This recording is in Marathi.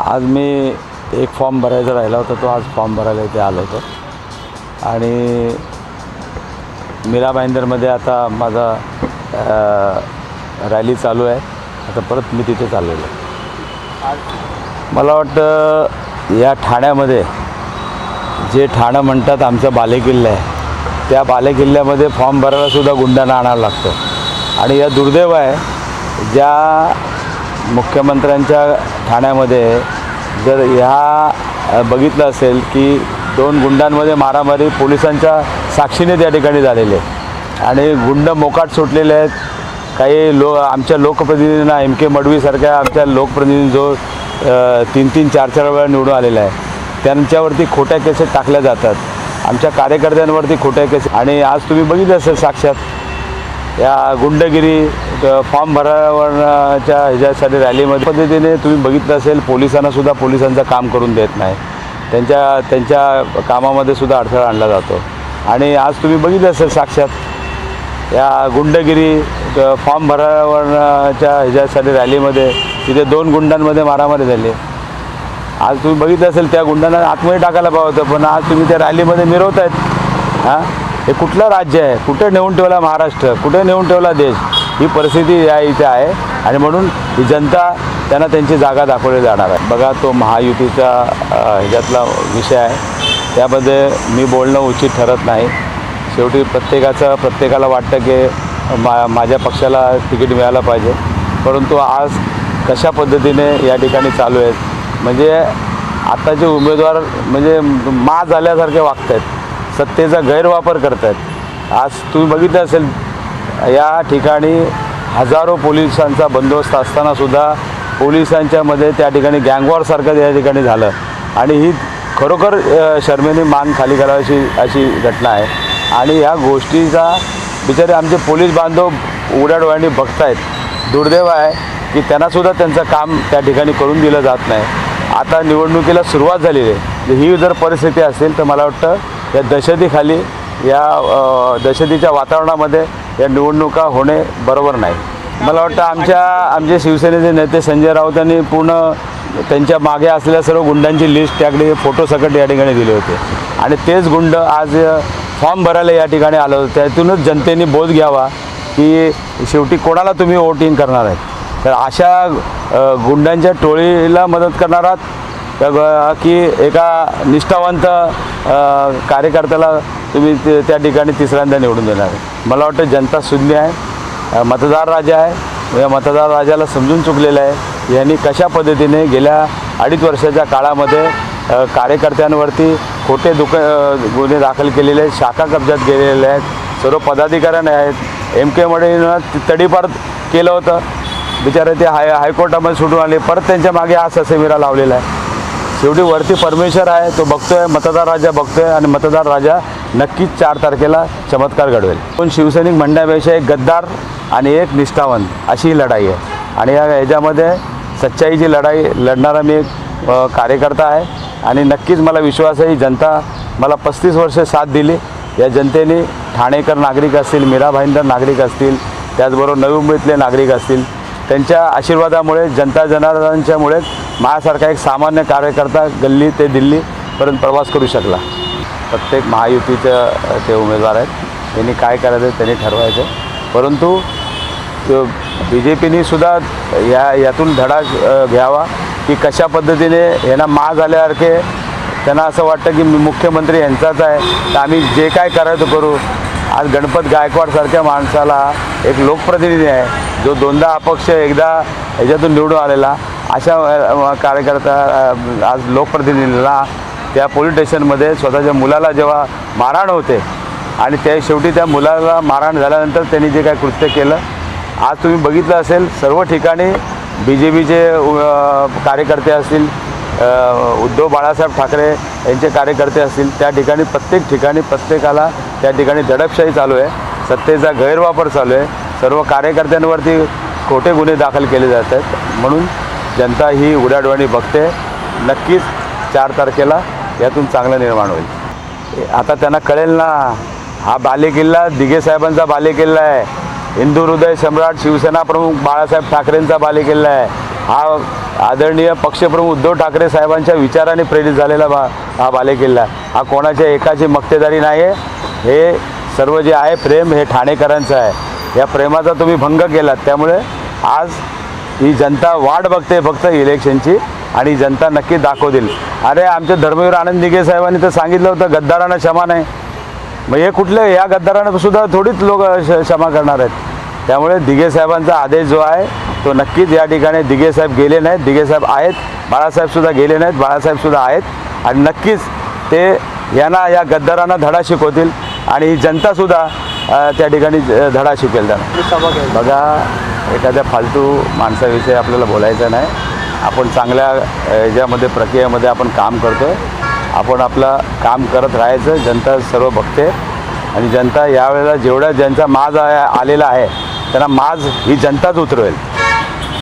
आज मी एक फॉर्म भरायचा राहिला होता तो आज फॉर्म भरायला इथे आलो होतो. आणि मीरा भाईंदरमध्ये आता माझा रॅली चालू आहे. आता परत मी तिथे चाललेलो आहे. मला वाटतं या ठाण्यामध्ये जे ठाणं म्हणतात आमचा बालेकिल्ला आहे त्या बालेकिल्ल्यामध्ये फॉर्म भरायलासुद्धा गुंडांना आणावं लागतं. आणि या दुर्दैव आहे ज्या मुख्यमंत्र्यांच्या ठाण्यामध्ये जर ह्या बघितलं असेल की दोन गुंडांमध्ये मारामारी पोलिसांच्या साक्षीने त्या ठिकाणी झालेली आहे. आणि गुंड मोकाट सुटलेले आहेत. काही लो आमच्या लोकप्रतिनिधींना एम के मडवीसारख्या आमच्या लोकप्रतिनिधी जो तीन तीन चार चार वेळा निवडून आलेला आहे. त्यांच्यावरती खोट्या केसेस टाकल्या जातात. आमच्या कार्यकर्त्यांवरती खोट्या केसेस. आणि आज तुम्ही बघितलं असेल साक्षात या गुंडगिरी फॉर्म भरावरच्या ह्याच्यासाठी रॅलीमध्ये पद्धतीने तुम्ही बघितलं असेल पोलिसांना सुद्धा पोलिसांचं काम करून देत नाही. त्यांच्या त्यांच्या कामामध्ये सुद्धा अडथळा आणला जातो. आणि आज तुम्ही बघितलं असेल साक्षात या गुंडगिरी फॉर्म भरावरच्या ह्याच्यासाठी रॅलीमध्ये तिथे दोन गुंडांमध्ये मारामारी झाली. आज तुम्ही बघितलं असेल त्या गुंडांना आतमध्ये टाकायला पाहिजे होतं पण आज तुम्ही त्या रॅलीमध्ये मिरवत आहेत हां? हे कुठलं राज्य आहे? कुठे नेऊन ठेवला महाराष्ट्र? कुठे नेऊन ठेवला देश? ही परिस्थिती या इथे आहे. आणि म्हणून ही जनता त्यांना त्यांची जागा दाखवली जाणार आहे. बघा तो महायुतीचा ह्याच्यातला विषय आहे. त्यामध्ये मी बोलणं उचित ठरत नाही. शेवटी प्रत्येकाचं प्रत्येकाला वाटतं की मा माझ्या पक्षाला तिकीट मिळालं पाहिजे. परंतु आज कशा पद्धतीने या ठिकाणी चालू आहेत? म्हणजे आताचे उमेदवार म्हणजे मा झाल्यासारखे वागत आहेत सत्तेचा गैरवापर करत आहेत आज तुम्ही बघितलं असेल या ठिकाणी हजारो पोलिसांचा बंदोबस्त असतानासुद्धा पोलिसांच्यामध्ये त्या ठिकाणी गँगवॉरसारखं या ठिकाणी झालं. आणि ही खरोखर शर्मेने मान खाली करावी अशी घटना आहे. आणि ह्या गोष्टीचा बिचारे आमचे पोलीस बांधव उघड्या डोळ्यांनी बघतायत. दुर्दैव आहे की त्यांनासुद्धा त्यांचं काम त्या ठिकाणी करून दिलं जात नाही. आता निवडणुकीला सुरुवात झालेली आहे. ही जर परिस्थिती असेल तर मला वाटतं या दहशतीखाली या दहशतीच्या वातावरणामध्ये या निवडणुका होणे बरोबर नाही. मला वाटतं आमच्या आमचे शिवसेनेचे नेते संजय राऊत यांनी पूर्ण त्यांच्या मागे असलेल्या सर्व गुंडांची लिस्ट त्याकडे फोटो सकट या ठिकाणी दिले होते. आणि तेच गुंड आज फॉर्म भरायला या ठिकाणी आलं होतं. त्यातूनच जनतेने बोध घ्यावा की शेवटी कोणाला तुम्ही वोटिंग करणार आहेत तर अशा गुंडांच्या टोळीला मदत करणार आहात. की एका निष्ठावंत कार्यकर्त्याला तुम्ही ते- त्या ठिकाणी तिसऱ्यांदा निवडून देणार. मला वाटतं जनता शून्य आहे मतदार राजा आहे. या मतदार राजाला समजून चुकलेलं आहे. यांनी कशा पद्धतीने गेल्या अडीच वर्षाच्या काळामध्ये कार्यकर्त्यांवरती खोटे दुक गुन्हे दाखल केलेले आहेत शाखा कब्जात गेलेले आहेत सर्व पदाधिकाऱ्यांना आहेत. एम के मडेनं तडीपार केलं होतं. बिचारे ते हाय हायकोर्टामध्ये सुटून आले. परत त्यांच्या मागे हा ससेमिरा लावलेला आहे. शेवटी वरती परमेश्वर आहे तो बघतोय मतदार राजा बघतोय आणि मतदार राजा नक्कीच चार तारखेला चमत्कार घडवेल. पण शिवसैनिक म्हणण्यापेक्षा एक गद्दार आणि एक निष्ठावंत अशी ही लढाई आहे. आणि या ह्याच्यामध्ये सच्चाईची लढाई लढणारा मी एक कार्यकर्ता आहे आणि नक्कीच मला विश्वास आहे जनता मला पस्तीस वर्ष साथ दिली. या जनतेने ठाणेकर नागरिक असतील मीरा भाईंदर नागरिक असतील त्याचबरोबर नवी मुंबईतले नागरिक असतील त्यांच्या आशीर्वादामुळे जनता जनार्दनांच्यामुळे माझ्यासारखा एक सामान्य कार्यकर्ता गल्ली ते दिल्लीपर्यंत प्रवास करू शकला. प्रत्येक महायुतीचं ते उमेदवार आहेत. त्यांनी काय करायचं त्यांनी ठरवायचं. परंतु बी जे पीने सुद्धा या यातून धडा घ्यावा की कशा पद्धतीने यांना मा झाल्यासारखे त्यांना असं वाटतं की मुख्यमंत्री यांचाच आहे. तर आम्ही जे काय करायचं करू आज गणपत गायकवाडसारख्या माणसाला एक लोकप्रतिनिधी आहे जो दोनदा अपक्ष एकदा ह्याच्यातून निवडून आलेला. अशा कार्यकर्ता आज लोकप्रतिनिधीला त्या पोलीस स्टेशनमध्ये स्वतःच्या मुलाला जेव्हा मारहाण होते आणि त्या शेवटी त्या मुलाला मारहाण झाल्यानंतर त्यांनी जे काय कृत्य केलं आज तुम्ही बघितलं असेल सर्व ठिकाणी बी जे पीचे कार्यकर्ते असतील उद्धव बाळासाहेब ठाकरे यांचे कार्यकर्ते असतील त्या ठिकाणी प्रत्येक ठिकाणी प्रत्येकाला त्या ठिकाणी दडपशाही चालू आहे. सत्तेचा गैरवापर चालू आहे. सर्व कार्यकर्त्यांवरती खोटे गुन्हे दाखल केले जात आहेत. म्हणून जनता ही उड्याडवाणी बघते. नक्कीच चार तारखेला यातून चांगलं निर्माण होईल. आता त्यांना कळेल ना हा बालेकिल्ला दिघेसाहेबांचा बालेकिल्ला आहे. हिंदू हृदय सम्राट शिवसेना प्रमुख बाळासाहेब ठाकरेंचा बालेकिल्ला आहे. हा आदरणीय पक्षप्रमुख उद्धव ठाकरे साहेबांच्या विचाराने प्रेरित झालेला बा हा बालेकिल्ला हा कोणाच्या एकाची मक्तेदारी नाही आहे हे सर्व जे आहे प्रेम हे ठाणेकरांचं आहे. या प्रेमाचा तुम्ही भंग केलात त्यामुळे आज ही जनता वाट बघते फक्त इलेक्शनची आणि जनता नक्की दाखवतील. अरे आमचे धर्मवीर आनंद दिघे साहेबांनी तर सांगितलं होतं गद्दारांना क्षमा नाही. मग हे कुठले? या गद्दारांना सुद्धा थोडीच लोक क्षमा करणार आहेत. त्यामुळे दिघे साहेबांचा आदेश जो आहे तो नक्कीच या ठिकाणी दिघे साहेब गेले नाहीत. दिघे साहेब आहेत बाळासाहेबसुद्धा गेले नाहीत बाळासाहेबसुद्धा आहेत. आणि नक्कीच ते यांना या गद्दारांना धडा शिकवतील. आणि जनतासुद्धा त्या ठिकाणी धडा शिकेल त्यांना. बघा एखाद्या फालतू माणसाविषयी आपल्याला बोलायचं नाही. आपण चांगल्या अ, ह्याच्यामध्ये प्रक्रियेमध्ये आपण काम करतो आपण आपलं काम करत राहायचं. जनता सर्व बघते. आणि जनता यावेळेला जेवढ्या ज्यांचा माज आलेला आहे त्यांना माज ही जनताच उतरवेल.